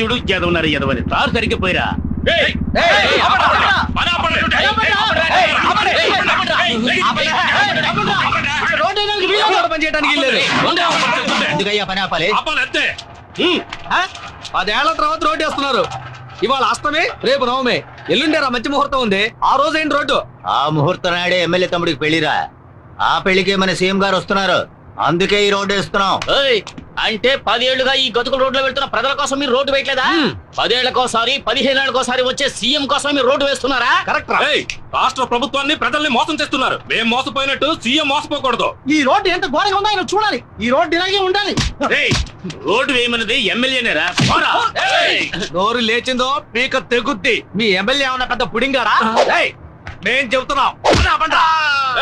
చూడు ఎదవన్నారు ఎదవని తారు సరిగ్గా పోయిరా? పదేళ్ళ తర్వాత రోడ్డు వేస్తున్నారు. ఇవాళ అష్టమి రేపు నవమి. ఎల్లుండేరా మంచి ముహూర్తం ఉంది. ఆ రోజు ఏంటి రోడ్డు? ఆ ముహూర్తం నాడే ఎమ్మెల్యే తమ్ముడికి పెళ్ళిరా ఆ పెళ్ళికి మన సీఎం గారు వస్తున్నారు. అందుకే ఈ రోడ్డు వేస్తున్నాం. ఏయ్, అంటే పదేళ్ళుగా ఈ గతుకుల రోడ్లో వెళ్తున్న ప్రజల కోసం మీరు రోడ్డు వేయట్లేదా? పదేళ్ళకోసారి పదిహేను ఏళ్ళకోసారి వచ్చే సీఎం కోసం మీరు రోడ్డు వేస్తున్నారా? కరెక్ట్ రాష్ట్ర ప్రభుత్వాన్ని ప్రజల్ని మోసం చేస్తున్నారు. మేం మోసపోయినట్టు సీఎం మోసపోకూడదు. ఈ రోడ్డు ఎంత ఘోరంగా ఉందో ఆయన చూడాలి. ఈ రోడ్డు ఇలాగే ఉండాలి. ఏయ్, రోడ్డు వేయమన్నది ఎమ్మెల్యేనేరా పోరా. ఏయ్, నోరు లేచిందో పీక తెగుద్ది. మీ ఎమ్మెల్యే ఏమన్నా పెద్ద పుడింగారా? ఏయ్, మేం చెబుతున్నాం. ఆపండ్రా.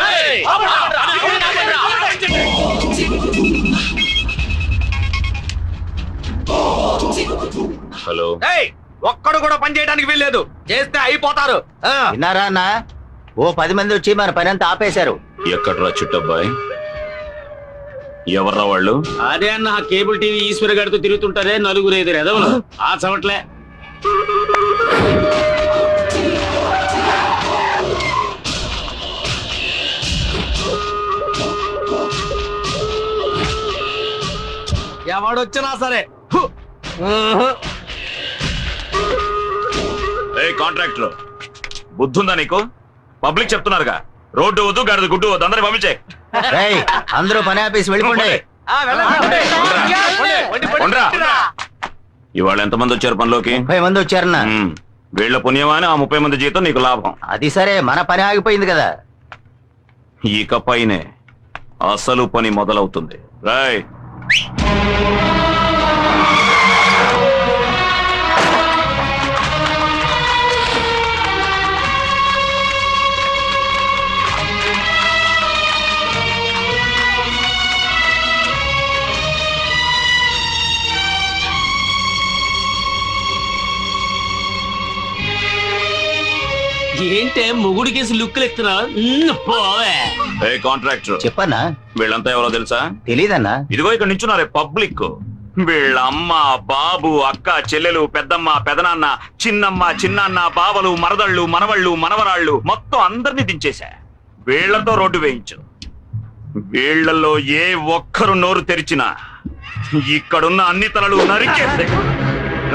ఏయ్, హలో. ఏయ్, ఒక్కడు కూడా పని చేయడానికి వీల్లేదు. చేస్తే అయిపోతారు. ఆ, విన్నారా అన్న? ఓ పది మంది వచ్చి మన పని అంతా ఆపేశారు. ఎక్కడ్రా చుట్టబ్బాయ్? ఎవర్రా వాళ్ళు? అదే అన్న ఆ కేబుల్ టీవీ ఈశ్వర గారితో తిరుగుతుంటారే నలుగురు ఎదురు ఎదవలు ఆ చవట్లే. ఎవడొచ్చినా సరే. ఏ కాంట్రాక్టర్ బుద్ధుందా నీకు పబ్లిక్ చెప్తున్నారుగా రోడ్డు వద్దు గడదు గుడ్డు వద్దు అందరి పంపించే రేయ్ అందరూ పని ఆపేసి వెళ్ళిపోండి. ఇవాళ ఎంతమంది వచ్చారు పనిలోకి ముప్పై మంది వచ్చారన్న. వీళ్ళ పుణ్యమా అని ఆ ముప్పై మంది జీతం నీకు లాభం అది సరే మన పని ఆగిపోయింది కదా ఇక పైనే అసలు పని మొదలవుతుంది రాయ్ ఏంటే మొగుడు కేసు లుక్కులు ఎత్తున్నా కాంట్రాక్టర్? చెప్పన్నా. వీళ్ళంతా ఎవరో తెలుసా? తెలీదన్నా. ఇదిగో ఇక్కడ నించున్నారే పబ్లిక్. వీళ్ళ అమ్మ బాబు అక్క చెల్లెలు పెద్దమ్మ పెదనాన్న చిన్నమ్మ చిన్నాన్న బావలు మరదళ్ళు మనవళ్ళు మనవరాళ్ళు మొత్తం అందరినీ దించేశా. వీళ్ళతో రోడ్డు వేయించు. వీళ్ళలో ఏ ఒక్కరు నోరు తెరిచినా ఇక్కడున్న అన్ని తలలు నరికేస్తే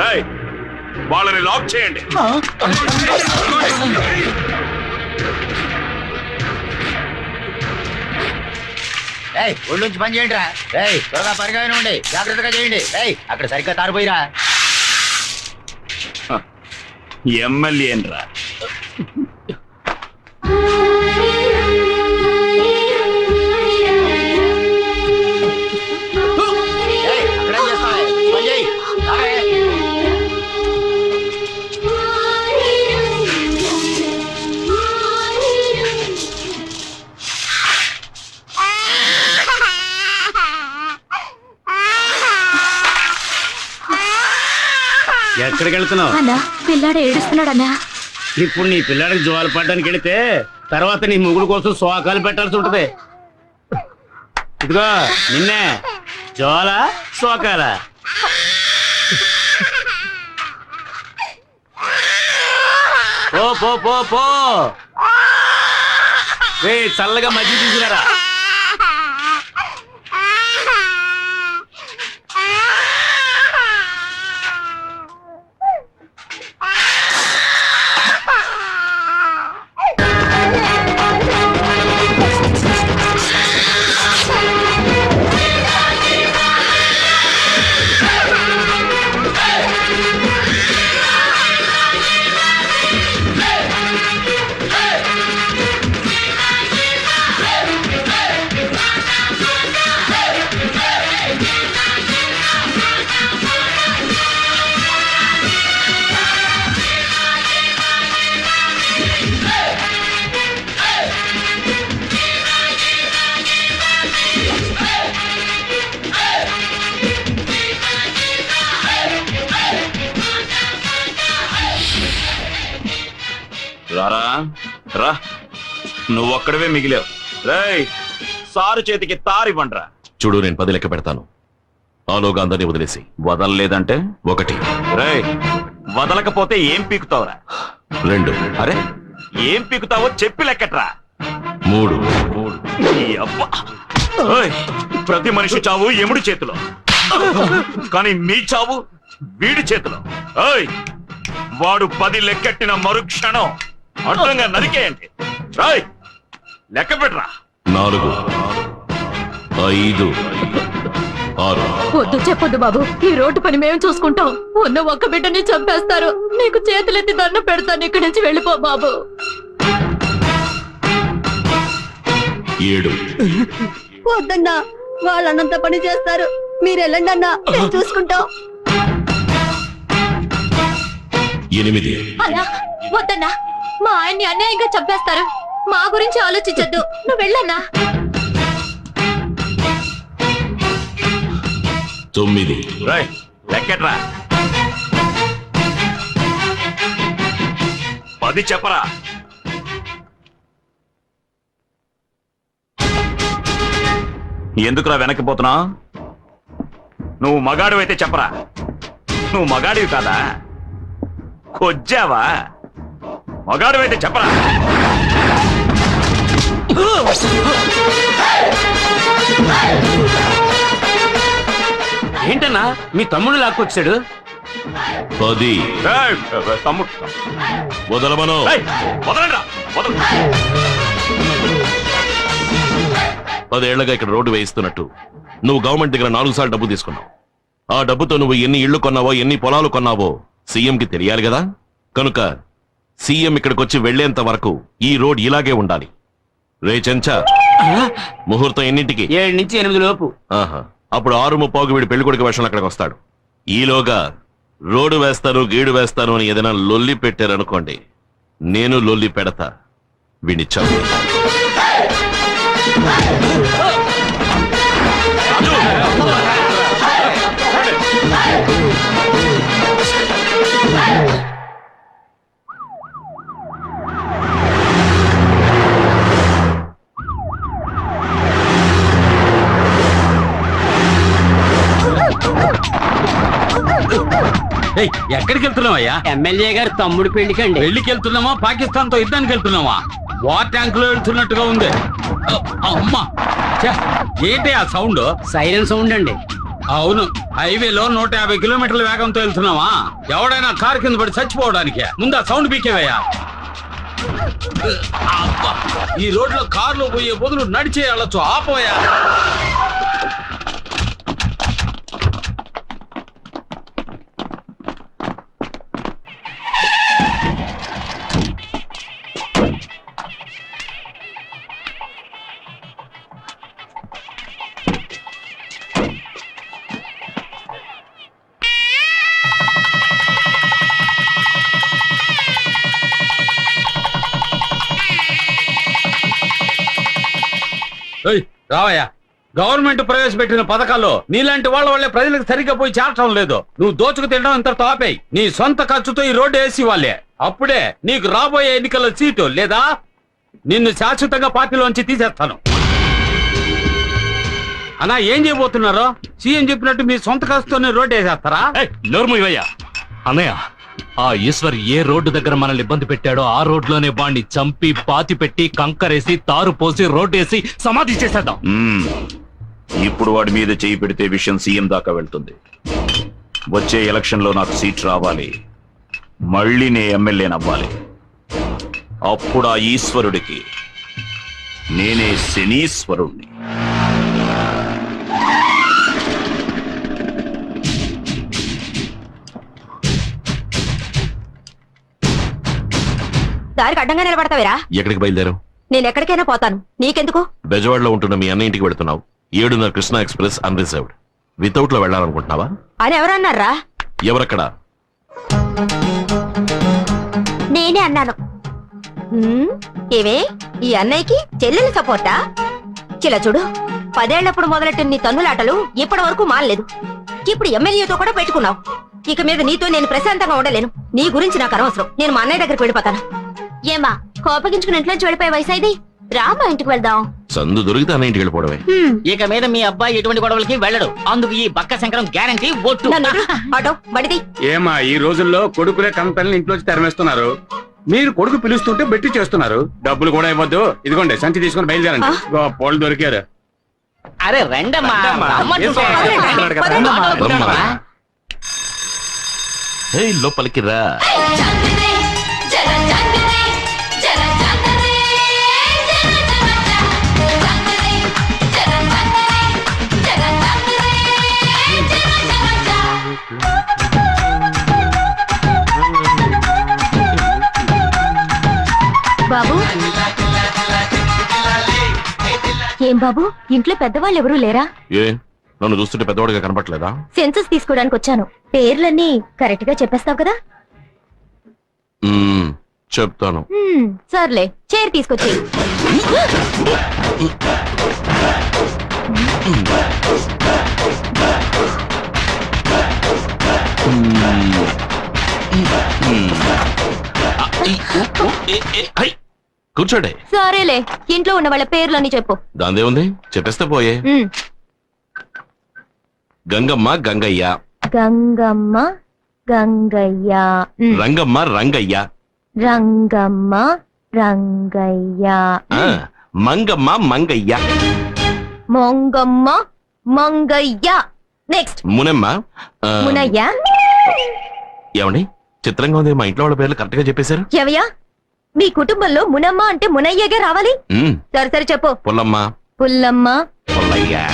రేయ్, వాళ్ళని లాక్ చేయండి. ఏయ్ ఒళ్ళుంచి పని చేయండి రా రేయ్ త్వరగా పరిగా ఉండి జాగ్రత్తగా చేయండి. రేయ్ అక్కడ సరిగ్గా తారిపోయిరా ఎమ్మెల్యేన్రా. ఎక్కడికి వెళ్తున్నావు? అన్నా పిల్లాడు ఏడుస్తున్నాడన్నా. ఇప్పుడు నీ పిల్లాడికి జోలు పడడానికి వెళితే తర్వాత నీ ముగుడు కోసం శోకాలు పెట్టాల్సి ఉంటది. ఇదిగో నిన్నే జోల శోకాల పో పో పో పో. రే చల్లగా మధ్య తీసుకురారా? రా. నువ్వొక్కడవే మిగిలావు. రేయ్ సారు చేతికి తారివ్వండ్రా చూడు నేను పది లెక్క పెడతాను. ఆలోగా అందరినీ వదిలేసి. వదలలేదంటే? ఒకటి. రేయ్ వదలకపోతే ఏం పీకుతావురా? రెండు. అరే ఏం పీకుతావో చెప్పి లెక్కట్రా. మూడు. ఈ అబ్బా. ఓయ్, ప్రతి మనిషి చావు ఎముడి చేతిలో. కానీ మీ చావు వీడి చేతిలో. ఓయ్ వాడు పది లెక్కెట్టిన మరుక్షణం. అడ్డంగా నరికేయండి. రాయ్ లెక్క పెట్టరా. నాలుగు ఐదు ఆరు. వద్దు చెప్పొద్దు బాబు. ఈ రోడ్డు పని మేము చూసుకుంటాం. ఉన్న ఒక్క బిడ్డని చంపేస్తారు. నీకు చేతులెత్తి దండ పెడతాను. ఇక్కడి నుంచి వెళ్ళిపో బాబు. ఏడు. వద్దన్నా. వాళ్ళన్నంత పని చేస్తారు. మీరు వెళ్ళండి అన్నా. మేము చూసుకుంటాం. ఎనిమిది. అలా వద్దన్నా. మా ఆయన్ని అన్యాయంగా చంపేస్తారు. మా గురించి ఆలోచించొద్దు. నువ్వు వెళ్ళన్నా. తొమ్మిది. లెక్కెట్రా. పది చెప్పరా. ఎందుకురా వెనక్కిపోతున్నా నువ్వు మగాడివైతే చెప్పరా. నువ్వు మగాడివి కాదా? కొజ్జావా? మగాడివైతే చెప్పరా? ఏంటన్నా? మీ తమ్ముడు లాక్కొచ్చాడు? పది. ఏయ్, తమ్ముడు. వదలమను ఏయ్, వదలండిరా, వదలు. పదేళ్ళగా ఇక్కడ రోడ్డు వేయిస్తున్నట్టు. నువ్వు గవర్నమెంట్ దగ్గర నాలుగు సార్లు డబ్బు తీసుకున్నావు. ఆ డబ్బుతో నువ్వు ఎన్ని ఇళ్ళు కొన్నావో ఎన్ని పొలాలు కొన్నావో సీఎంకి తెలియాలి కదా? కనుక సీఎం ఇక్కడికి వచ్చి వెళ్ళేంత వరకు ఈ రోడ్ ఇలాగే ఉండాలి. రే చెంచా ముహూర్తం ఎన్నింటికి? ఏడు నుంచి ఎనిమిది లోపు. ఆహా అప్పుడు ఆరు ముప్పావుకి వీడి పెళ్ళి కొడుకు వేషంలో అక్కడికి వస్తాడు. ఈలోగా రోడ్డు వేస్తాను గీడు వేస్తాను అని ఏదైనా లొల్లి పెట్టారనుకోండి నేను లొల్లి పెడతా. వీడిని చంపి ఎక్కడికి వెళ్తున్నావయ్యా? ఎమ్మెల్యే గారు తమ్ముడు పెళ్ళికండి పెళ్ళికి వెళ్తున్నావా పాకిస్తాన్తో యుద్ధానికి వెళ్తున్నావా వార్ ట్యాంక్లో వెళ్తున్నట్టుగా ఉంది. అమ్మా. ఏంటి ఆ సౌండ్? సైరన్ సౌండ్ అండి. అవును హైవేలో నూట యాభై కిలోమీటర్ల వేగంతో వెళ్తున్నావా ఎవడైనా కారు కింద పడి చచ్చిపోవడానికి. ముందు ఆ సౌండ్ పీకేవయ్యా. ఈ రోడ్లో కార్లు పోయే బదులు నడిచే వెళ్ళొచ్చు ఆపోయా గవర్నమెంట్ ప్రవేశపెట్టిన పథకాల్లో నీలాంటి వాళ్ళ వల్లే ప్రజలకు సరిగ్గా పోయి చేరటం లేదు. నువ్వు దోచుకు తినడం ఇంత తాపేయి నీ సొంత ఖర్చుతో ఈ రోడ్డు వేసి వాళ్ళే. అప్పుడే నీకు రాబోయే ఎన్నికల సీటు లేదా నిన్ను శాశ్వతంగా పార్టీలోంచి తీసేస్తాను. అన్నా ఏం చేయబోతున్నారో? సీఎం చెప్పినట్టు మీ సొంత ఖర్చుతోనే రోడ్డు వేసేస్తారా? నోర్ము ఇవయ్యా అన్నయ్య ఆ ఈశ్వర్ ఏ రోడ్డు దగ్గర మనల్ని ఇబ్బంది పెట్టాడో ఆ రోడ్లోనే బాండి చంపి పాతి పెట్టి కంకరేసి తారు పోసి రోడ్డు వేసి సమాధి చేసేద్దాం. ఇప్పుడు వాడి మీద చేయి పెడితే విషయం సీఎం దాకా వెళ్తుంది. వచ్చే ఎలక్షన్లో నాకు సీట్ రావాలి. మళ్ళీ నే ఎమ్మెల్యేనవ్వాలి అప్పుడు ఆ ఈశ్వరుడికి నేనే శనీశ్వరుణ్ణి. దారికి అడ్డంగా నిలబడతావేరా? ఎక్కడికి బయలుదేరావు? నేను ఎక్కడికైనా పోతాను. నీకెందుకు? బెజవాడలో ఉంటున్న మీ అన్న ఇంటికి వెళ్తున్నావు. ఏడున్నర కృష్ణ ఎక్స్ప్రెస్ అన్రిజర్వ్డ్ వితౌట్లో వెళ్ళాలనుకుంటున్నావా? అని ఎవరన్నారా? ఎవరక్కడ? నేనే అన్నాను. హ్మ్, ఏవే ఈ అన్నయ్యకి చెల్లెల సపోర్టా? చిల చూడు పదేళ్ళప్పుడు మొదలెట్టిన నీ తన్నులాటలు ఇప్పటి వరకు మానలేదు. ఇప్పుడు ఎమ్మెల్యేతో కూడా పెట్టుకున్నావు. ఇక మీద నీతో నేను ప్రశాంతంగా ఉండలేను. నీ గురించి నాకు అనవసరం. నేను మా అన్నయ్య దగ్గరికి వెళ్ళిపోతాను. ఏమా కోపగించుకుని ఇంట్లోంచి వెళ్ళిపోయే వయసు ఇది? రా మా ఇంటికి వెళ్దాం. సందు దొరికితే అన్న ఇంటికి వెళ్ళిపోవడమే. ఇక మీద మీ అబ్బాయి ఎటువంటి గొడవలకి వెళ్ళడు. అందుకు ఈ బక్క శంకరం గ్యారంటీ ఒట్టు. ఆటో బడిది. ఏమా ఈ రోజుల్లో కొడుకులే కంపెనీలు ఇంట్లోంచి తరిమేస్తున్నారు. మీరు కొడుకు పిలుస్తుంటే బెట్టి చేస్తున్నారు. డబ్బులు కూడా ఇవ్వద్దు. ఇదిగోండి సంచి తీసుకొని బయలుదేరండి. పోలు దొరికారు. అరే రండమ్మా. లోపలికి రా. బాబు? ఏం బాబు? ఇంట్లో పెద్దవాళ్ళు ఎవరూ లేరా? ఏ నన్ను చూస్తుంటే పెద్దవాడిగా కనపట్లేదా సెన్సస్ తీసుకోవడానికి వచ్చాను. పేర్లన్నీ కరెక్ట్గా చెప్పేస్తావు కదా? చెప్తాను. సర్లే చైర్ తీసుకొచ్చి. ఆ, ఈ, ఊ, ఊ, ఏ, ఏ, హై. కూర్చోండి. సరేలే ఇంట్లో ఉన్న వాళ్ళ పేర్లన్నీ చెప్పు. దాందే ఉంది చెప్పేస్తే పోయే. గంగమ్మ గంగయ్య. గంగమ్మ గంగయ్య. రంగమ్మ రంగయ్య. రంగమ్మ రంగయ్య. ఆ, మంగమ్మ మంగయ్య. మొంగమ్మ మంగయ్య. నెక్స్ట్ మునమ్మ ఆ, మునయ్య. ఏమండి? చిత్రంగా ఉంది మా ఇంట్లో వాళ్ళ పేర్లు కరెక్ట్గా చెప్పేశారు? ఎవయా మీ కుటుంబంలో మునమ్మ అంటే మునయ్యగా రావాలి? సరే సరే చెప్పు. పుల్లమ్మ. పుల్లమ్మ. పుల్లయ్య.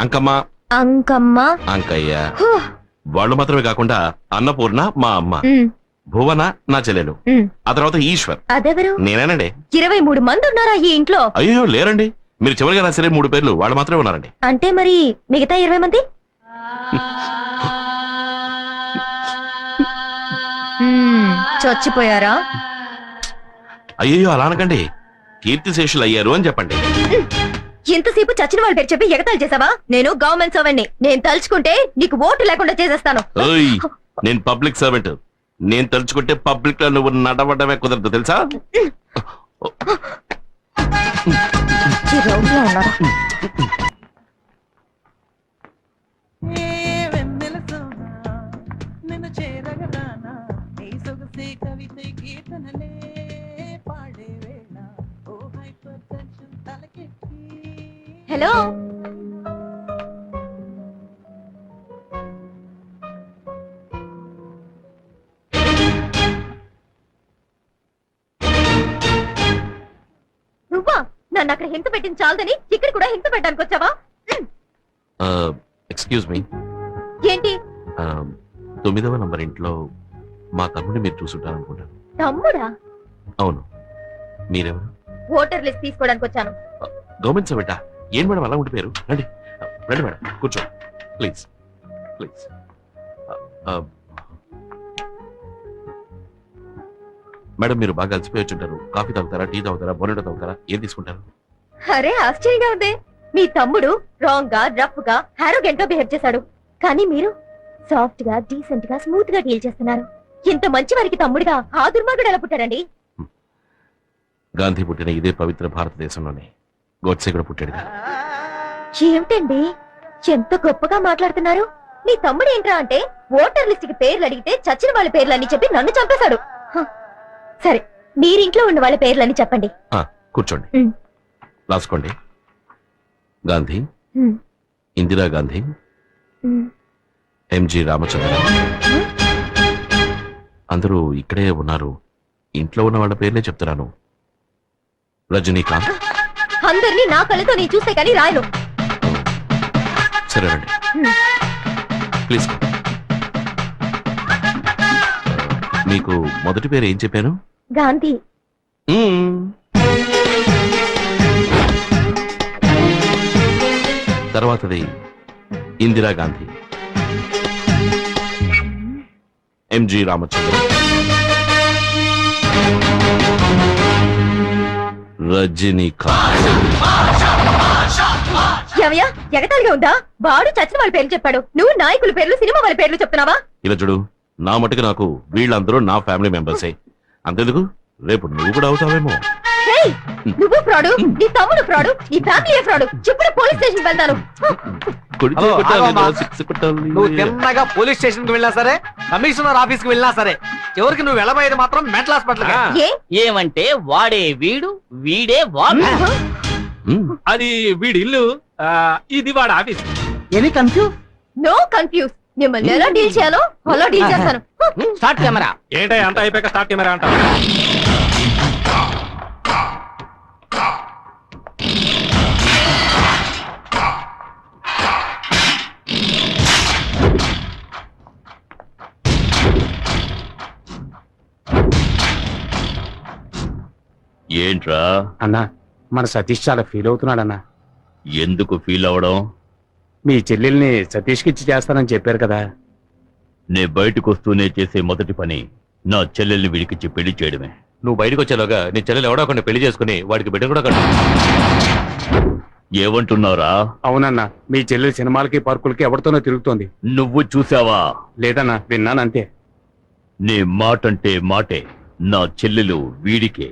అంకమ్మ. అంకమ్మ. అంకయ్య. హూ, వాళ్ళు మాత్రమే కాకుండా అన్నపూర్ణ మా అమ్మ. ఉమ్, భువన నా చెల్లెలు. ఉమ్. ఆ తర్వాత ఈశ్వర్. అదెవరు? నేనేనండి. ఇరవై మూడు మంది ఉన్నారా ఈ ఇంట్లో? అయ్యో లేరండి. మీరు చివరిగా రాసరే మూడు పేర్లు వాళ్ళు మాత్రమే ఉన్నారండి. అంటే మరి మిగతా ఇరవై మంది? మ్మ్, చచ్చిపోయారా? అయ్యో అలా అనకండి. కీర్తిశేషులు అయ్యారు అని చెప్పండి. ఇంతసేపు చచ్చిన వాళ్ళ పేరు చెప్పి ఎగతాలు చేసావా? నేను గవర్నమెంట్ సర్వెంట్ని. నేను తలుచుకుంటే నీకు ఓటు లేకుండా చేసేస్తాను. ఓయ్ నేను పబ్లిక్ సర్వెంట్. నేను తలుచుకుంటే పబ్లిక్లో నువ్వు నడవడమే కుదరదు తెలుసా? ఈ రౌండ్లో ఉన్నారా? హలో. నువ్వా నన్ను అక్కడ హింస పెట్టింది చాలదని ఇక్కడ కూడా హింస పెట్టడానికి వచ్చావా? Excuse me. ఏంటి? తొమ్మిదవ నంబర్ ఇంట్లో మా తమ్ముడిని మీరు చూసుంటారు అనుకుంటాను తమ్ముడా? అవును. మీరెవరు? ఓటర్ లిస్ట్ తీసుకోవడానికి వచ్చాను. గవర్నమెంట్ ఏం మేడం అలా ఉండిపోయారు? రండి. రండి మేడం కూర్చో ప్లీజ్ ప్లీజ్. మేడం మీరు బాగా అలసిపోయి వచ్చుంటారు. కాఫీ తాగుతారా టీ తాగుతారా బోనెటో తాగుతారా? ఏం తీసుకుంటారు? అరే ఆశ్చర్యంగా ఉంది. మీ తమ్ముడు రాంగ్గా రఫ్గా హారోగెంట్గా బిహేవ్ చేశాడు. కానీ మీరు సాఫ్ట్గా డీసెంట్గా స్మూత్గా డీల్ చేస్తున్నారు. ఇంత మంచి వారికి తమ్ముడుగా ఆ దుర్మార్గుడు ఎలా పుట్టారండి గాంధీ పుట్టిన ఇదే పవిత్ర భారతదేశంలోనే. గోడ్సే కూడా పుట్టాడు. ఏమిటండి? ఎంత గొప్పగా మాట్లాడుతున్నారు? మీ తమ్ముడు ఏంట్రా అంటే ఓటర్ లిస్ట్కి పేర్లు అడిగితే చచ్చిన వాళ్ళ పేర్లని చెప్పి నన్ను చంపేశాడు. సరే మీరింట్లో ఉన్న వాళ్ళ పేర్లని చెప్పండి. ఆ, కూర్చోండి. రాసుకోండి. గాంధీ. ఇందిరా గాంధీ. ఎంజి రామచంద్ర. అందరూ ఇక్కడే ఉన్నారు. ఇంట్లో ఉన్న వాళ్ళ పేర్లే చెప్తున్నాను. రజనీకాంత్. అందరినీ నా కళ్ళతో నేను చూస్తే కానీ రాయను. సరే రండి. ఉమ్. ప్లీజ్. మీకు మొదటి పేరు ఏం చెప్పాను? గాంధీ. తర్వాతది ఇందిరా గాంధీ. ఎంజి రామచంద్ర రజనీకాంత్. ఏమయ్యా ఎగతాళిగా ఉందా? వాడు చచ్చిన వాళ్ళ పేర్లు చెప్పాడు. నువ్వు నాయకుల పేర్లు సినిమా వాళ్ళ పేర్లు చెప్తున్నావా? ఇలా చూడు నా మటుకు నాకు వీళ్ళందరూ నా ఫ్యామిలీ మెంబర్సే అంతెందుకు? రేపు నువ్వు కూడా అవుతావేమో. హేయ్, నువ్వు ఫ్రాడు నీ తమ్ముడు ఫ్రాడు నీ ఫ్యామిలీ ఫ్రాడు. ఇప్పుడు పోలీస్ స్టేషన్ వెళ్తాను. కొడితే హలో, కొట్టాలి, ఆగమ్మా. సిక్స్ కొట్టాలి. నువ్వు తిన్నగా పోలీస్ స్టేషన్కి వెళ్ళినా సరే కమిషనర్ ఆఫీస్కి వెళ్ళినా సరే చివరికి నువ్వు వెళ్ళబోయేది మాత్రం మెంటల్ హాస్పిటల్ ఏ? ఏమంటే వాడే వీడు వీడే వాడు. అది వీడి ఇల్లు ఆ, ఇది వాడి office. Any confuse? No confuse. మిమ్మల్ని ఎలా డీల్ చేయాలో అలా డీల్ చేస్తాను. స్టార్ట్ కెమెరా ఏంటో అంత అయిపోయాక స్టార్ట్ కెమెరా అంట ఏంట్రా? అన్నా మన సతీష్ చాలా ఫీల్ అవుతున్నాడన్నా. ఎందుకు ఫీల్ అవడం? మీ చెల్లెల్ని సతీష్కి ఇచ్చి చేస్తానని చెప్పారు కదా. నే బయటకు వస్తూనే చేసే మొదటి పని నా చెల్లెల్ని వీడికిచ్చి పెళ్ళి చేయడమే. నువ్వు బయటకు వచ్చేలోగా నీ చెల్లెలు ఎవడో పెళ్ళి చేసుకుని వాడికి బిడ్డ కూడా కట్టు. ఏమంటున్నారా అవునన్నా మీ చెల్లెలు సినిమాలకి పార్కులకి ఎవరితోనో తిరుగుతోంది. నువ్వు చూసావా? లేదన్నా విన్నాను అంతే నీ మాటంటే మాటే నా చెల్లెలు వీడికే.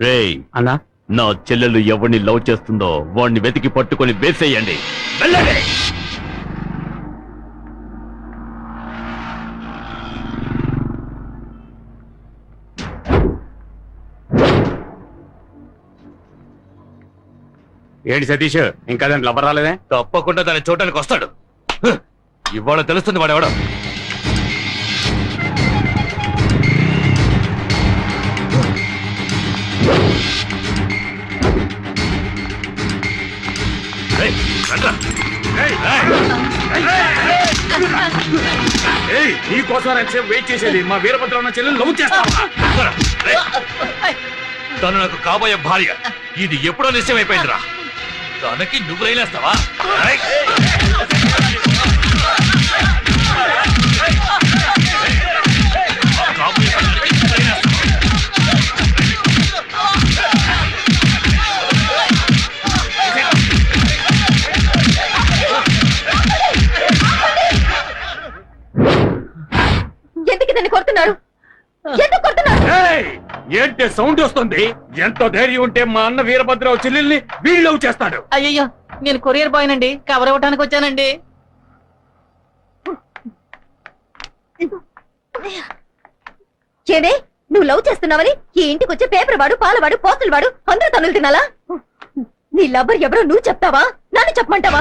రేయ్! అన్నా? నా చెల్లెలు ఎవరిని లవ్ చేస్తుందో వాడిని వెతికి పట్టుకొని వేసేయండి. వెళ్ళండి. ఏంటి సతీష్? ఇంకా దాంట్లో లవ్వర్ రాలేదే? తప్పకుండా దాన్ని చూడడానికి వస్తాడు! ఇవాళ తెలుస్తుంది వాడెవడో. ఏయ్, ఏయ్. నీకోసం వెయిట్ చేసేది మా వీరభద్ర ఉన్న చెల్లెలు లవ్ చేస్తావా. తను నాకు కాబోయే భార్య. ఇది ఎప్పుడో నిశ్చయమైపోయిందిరా. తనకి నువ్వు రైలేస్తావా? సౌండ్ వస్తుంది. ఎంత ధైర్యం ఉంటే మా అన్న వీరభద్ర చెల్లెల్ని వీళ్ళు లవ్ చేస్తాడు. అయ్యయ్యో నేను కొరియర్ బాయ్ నండి కవర్ ఇవ్వడానికి వచ్చానండి. ఏమే నువ్వు లవ్ చేస్తున్నావని ఈ ఇంటికి వచ్చే పేపర్ వాడు పాలవాడు పోతులు వాడు అందరూ తనులు తినాలా? నీ లవ్వర్ ఎవరో నువ్వు చెప్తావా? నన్ను చెప్పమంటావా?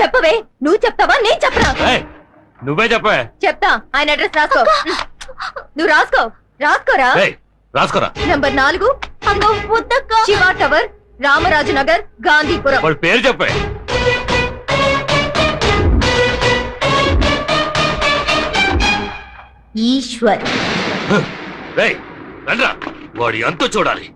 చెప్పవే నువ్వు చెప్తావా? నేను చెప్పనా? ఏయ్, నువ్వే చెప్పే చెప్తా ఆయన అడ్రస్ రాసుకో. నువ్వు రాసుకో రాసుకోరా? రాసుకోరా. నంబర్ నాలుగు. శివ టవర్ రామరాజు నగర్ గాంధీపురం. వాడి పేరు చెప్పే. ఈశ్వర్. రేయ్ రండ్రా. వాడి అంతు చూడాలి.